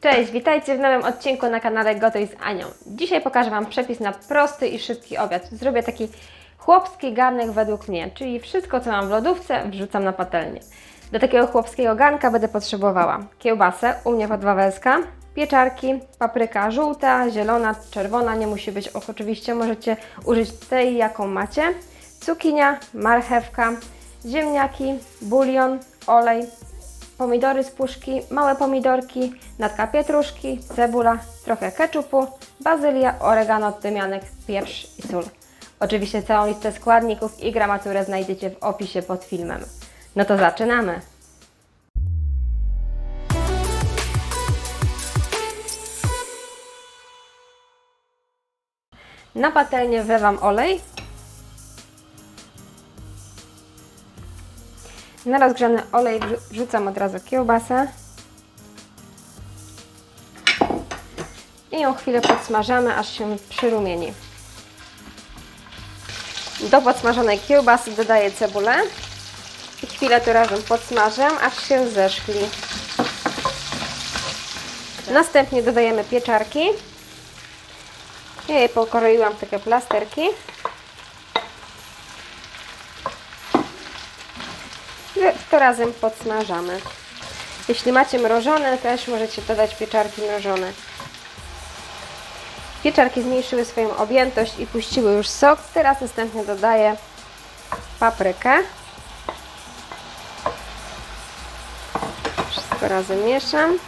Cześć, witajcie w nowym odcinku na kanale Gotuj z Anią. Dzisiaj pokażę Wam przepis na prosty i szybki obiad. Zrobię taki chłopski garnek według mnie, czyli wszystko co mam w lodówce wrzucam na patelnię. Do takiego chłopskiego garnka będę potrzebowała kiełbasę, u mnie wawelska, pieczarki, papryka żółta, zielona, czerwona, nie musi być oczywiście, możecie użyć tej jaką macie, cukinia, marchewka, ziemniaki, bulion, olej, pomidory z puszki, małe pomidorki, natka pietruszki, cebula, trochę keczupu, bazylia, oregano, tymianek, pieprz i sól. Oczywiście całą listę składników i gramaturę znajdziecie w opisie pod filmem. No to zaczynamy! Na patelnię wlewam olej. Na rozgrzany olej wrzu- wrzucam od razu kiełbasę. I ją chwilę podsmażamy, aż się przyrumieni. Do podsmażonej kiełbasy dodaję cebulę i chwilę to razem podsmażę, aż się zeszkli. Następnie dodajemy pieczarki. Ja je pokroiłam w takie plasterki. To razem podsmażamy. Jeśli macie mrożone, też możecie dodać pieczarki mrożone. Pieczarki zmniejszyły swoją objętość i puściły już sok. Teraz następnie dodaję paprykę. Wszystko razem mieszam.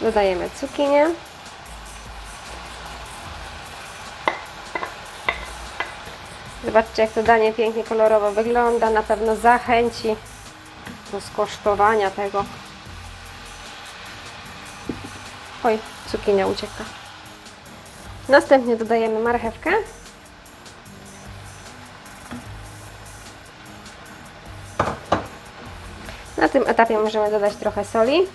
Dodajemy cukinię. Zobaczcie, jak to danie pięknie kolorowo wygląda. Na pewno zachęci do skosztowania tego. Oj, cukinia ucieka. Następnie dodajemy marchewkę. Na tym etapie możemy dodać trochę soli.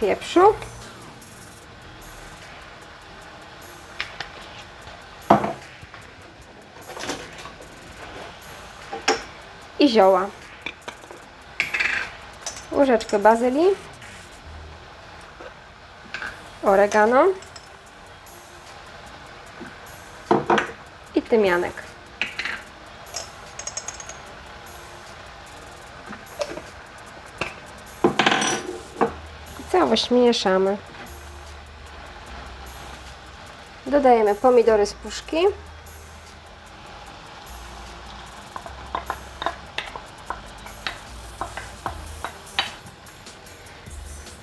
Pieprzu. I zioła. Łyżeczkę bazylii oregano i tymianek. Całość mieszamy. Dodajemy pomidory z puszki.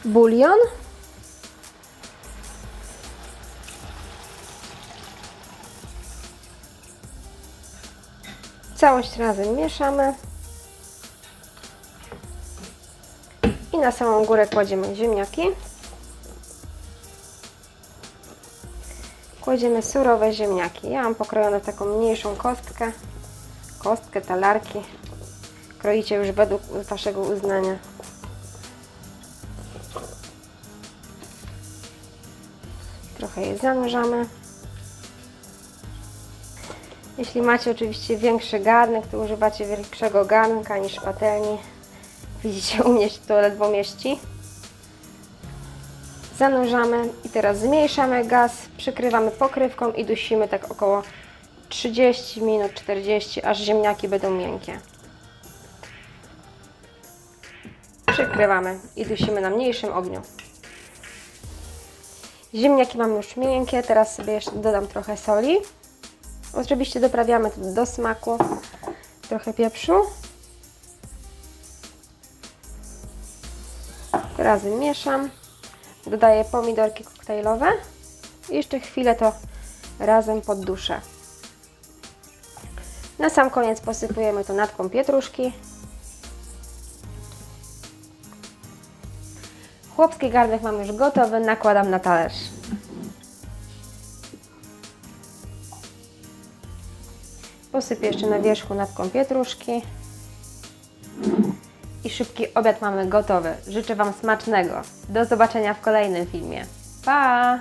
Bulion. Całość razem mieszamy. I na samą górę kładziemy ziemniaki. Kładziemy surowe ziemniaki. Ja mam pokrojone taką mniejszą kostkę. Kostkę, talarki. Kroicie już według Waszego uznania. Trochę je zanurzamy. Jeśli macie oczywiście większy garnek, to używacie większego garnka niż patelni. Widzicie, u mnie się to ledwo mieści. Zanurzamy i teraz zmniejszamy gaz, przykrywamy pokrywką i dusimy tak około 30 minut, 40, aż ziemniaki będą miękkie. Przykrywamy i dusimy na mniejszym ogniu. Ziemniaki mam już miękkie, teraz sobie jeszcze dodam trochę soli. Oczywiście doprawiamy to do smaku. Trochę pieprzu. Razem mieszam. Dodaję pomidorki koktajlowe. I jeszcze chwilę to razem podduszę. Na sam koniec posypujemy to natką pietruszki. Chłopski garnek mam już gotowy, nakładam na talerz. Posypię jeszcze na wierzchu natką pietruszki. I szybki obiad mamy gotowy. Życzę Wam smacznego. Do zobaczenia w kolejnym filmie. Pa!